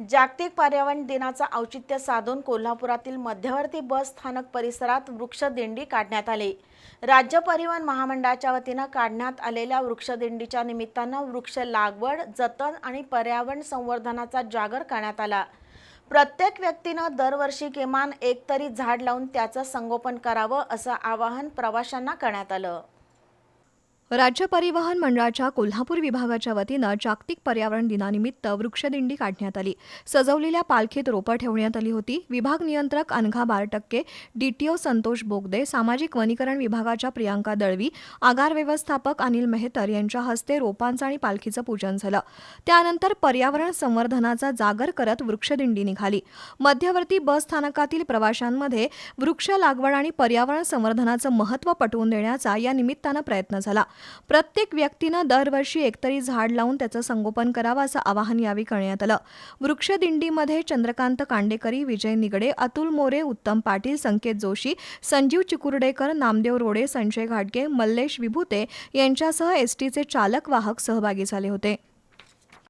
जागतिक पर्यावरण दिनाचं औचित्य साधून कोल्हापुरातील मध्यवर्ती बस स्थानक परिसरात वृक्षदिंडी काढण्यात आली. राज्य परिवहन महामंडळाच्या वतीनं काढण्यात आलेल्या वृक्षदिंडीच्या निमित्तानं वृक्ष लागवड जतन आणि पर्यावरण संवर्धनाचा जागर करण्यात आला. प्रत्येक व्यक्तीनं दरवर्षी किमान एकतरी झाड लावून त्याचं संगोपन करावं असं आवाहन प्रवाशांना करण्यात आलं. राज्य परिवहन मंडळाच्या कोल्हापूर विभागाच्या वतीनं जागतिक पर्यावरण दिनानिमित्त वृक्षदिंडी काढण्यात आली. सजवलेल्या पालखीत रोपं ठेवण्यात आली होती. विभाग नियंत्रक अनघा बारटक्के डीटीओ संतोष बोगदे सामाजिक वनीकरण विभागाच्या प्रियांका दळवी आगार व्यवस्थापक अनिल मेहतर यांच्या हस्ते रोपांचं आणि पालखीचं पूजन झालं. त्यानंतर पर्यावरण संवर्धनाचा जागर करत वृक्षदिंडी निघाली. मध्यवर्ती बस स्थानकातील प्रवाशांमध्ये वृक्ष लागवड आणि पर्यावरण संवर्धनाचं महत्त्व पटवून देण्याचा या निमित्तानं प्रयत्न झाला. प्रत्येक व्यक्तीनं दरवर्षी एकतरी झाड लावून त्याचं संगोपन करावं असं आवाहन यावेळी करण्यात आलं. वृक्षदिंडीमध्ये चंद्रकांत कांडेकरी विजय निगडे अतुल मोरे उत्तम पाटील संकेत जोशी संजीव चिकुर्डेकर नामदेव रोडे संजय घाटगे मल्लेश विभूते यांच्यासह एसटीचे चालक वाहक सहभागी झाले होते.